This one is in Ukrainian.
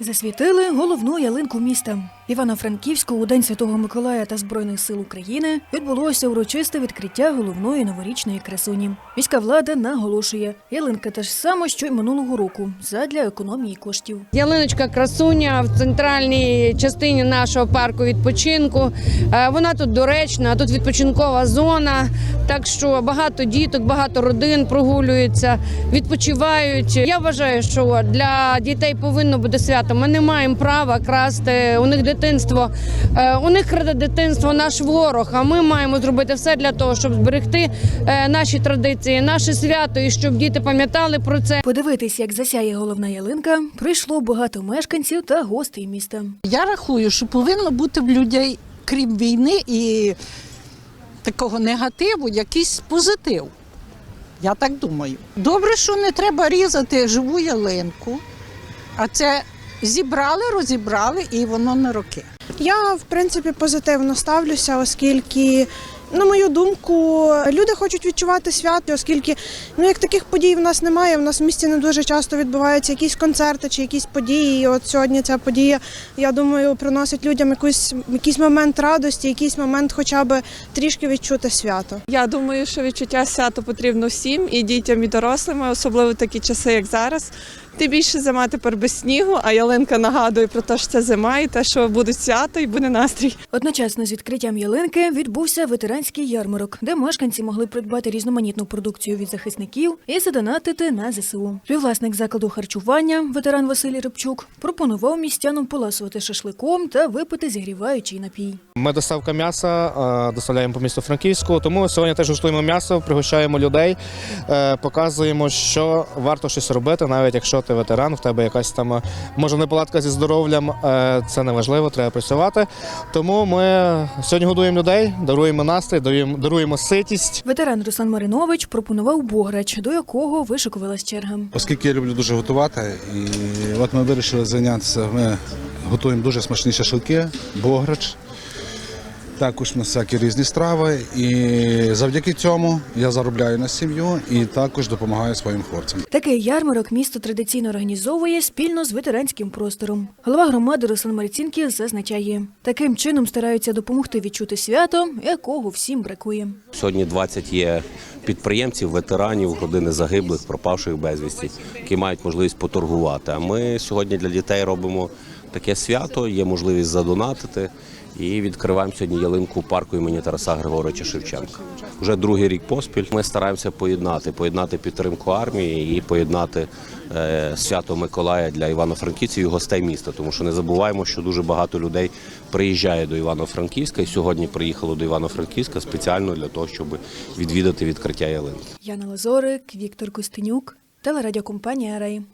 Засвітили головну ялинку міста. Івано-Франківську у День Святого Миколая та Збройних сил України відбулося урочисте відкриття головної новорічної красуні. Міська влада наголошує, ялинка та ж сама, що й минулого року, задля економії коштів. Ялиночка красуня в центральній частині нашого парку відпочинку. Е, Вона тут доречна, тут відпочинкова зона. Так що багато діток, багато родин прогулюються, відпочивають. Я вважаю, що для дітей повинно бути свято. Ми не маємо права красти у них дитинство. Е, У них краде дитинство наш ворог. А ми маємо зробити все для того, щоб зберегти е, наші традиції, наше свято, і щоб діти пам'ятали про це. Подивитись, як засяє головна ялинка, прийшло багато мешканців та гостей міста. Я рахую, що повинно бути в людей, крім війни і такого негативу, якийсь позитив. Я так думаю. Добре, що не треба різати живу ялинку, а це зібрали, розібрали і воно на роки. Я в принципі позитивно ставлюся, оскільки, на мою думку, люди хочуть відчувати свято, оскільки ну як таких подій в нас немає. В нас в місті не дуже часто відбуваються якісь концерти чи якісь події. І от сьогодні ця подія, я думаю, приносить людям якусь якийсь момент радості, якийсь момент, хоча б трішки відчути свято. Я думаю, що відчуття свято потрібно всім і дітям, і дорослим, особливо такі часи, як зараз. Тим більше зима тепер без снігу, а ялинка нагадує про те, що це зима, і те, що буде свято і буде настрій. Одночасно з відкриттям ялинки відбувся ветеранський ярмарок, де мешканці могли придбати різноманітну продукцію від захисників і задонатити на ЗСУ. Співвласник закладу харчування, ветеран Василій Рибчук, пропонував містянам поласувати шашликом та випити зігріваючий напій. Ми доставка м'яса доставляємо по місту Франківську, тому сьогодні теж готуємо м'ясо, пригощаємо людей, е, показуємо, що варто щось робити, навіть якщо ти ветеран, в тебе якась там е, може неполадка зі здоров'ям, е, це не важливо, треба працювати. Тому ми сьогодні годуємо людей, даруємо настрій, даруємо, даруємо ситість. Ветеран Руслан Маринович пропонував бограч, до якого вишикувалась черга. Оскільки я люблю дуже готувати, і от ми вирішили зайнятися. Ми готуємо дуже смачні шашлики, бограч. Також у нас всякі різні страви. І завдяки цьому я заробляю на сім'ю і також допомагаю своїм хлопцям. Такий ярмарок місто традиційно організовує спільно з ветеранським простором. Голова громади Руслан Марцінків зазначає, таким чином стараються допомогти відчути свято, якого всім бракує. Сьогодні 20 є підприємців, ветеранів, родини загиблих, пропавших безвісті, які мають можливість поторгувати. А ми сьогодні для дітей робимо таке свято, є можливість задонатити. І відкриваємо сьогодні ялинку парку імені Тараса Григоровича Шевченка. Вже другий рік поспіль. Ми стараємося поєднати, поєднати підтримку армії і поєднати е, свято Миколая для івано-франківців і гостей міста. Тому що не забуваємо, що дуже багато людей приїжджає до Івано-Франківська і сьогодні приїхало до Івано-Франківська спеціально для того, щоб відвідати відкриття ялинки. Яна Лазорик, Віктор Костенюк, телерадіокомпанія Рей.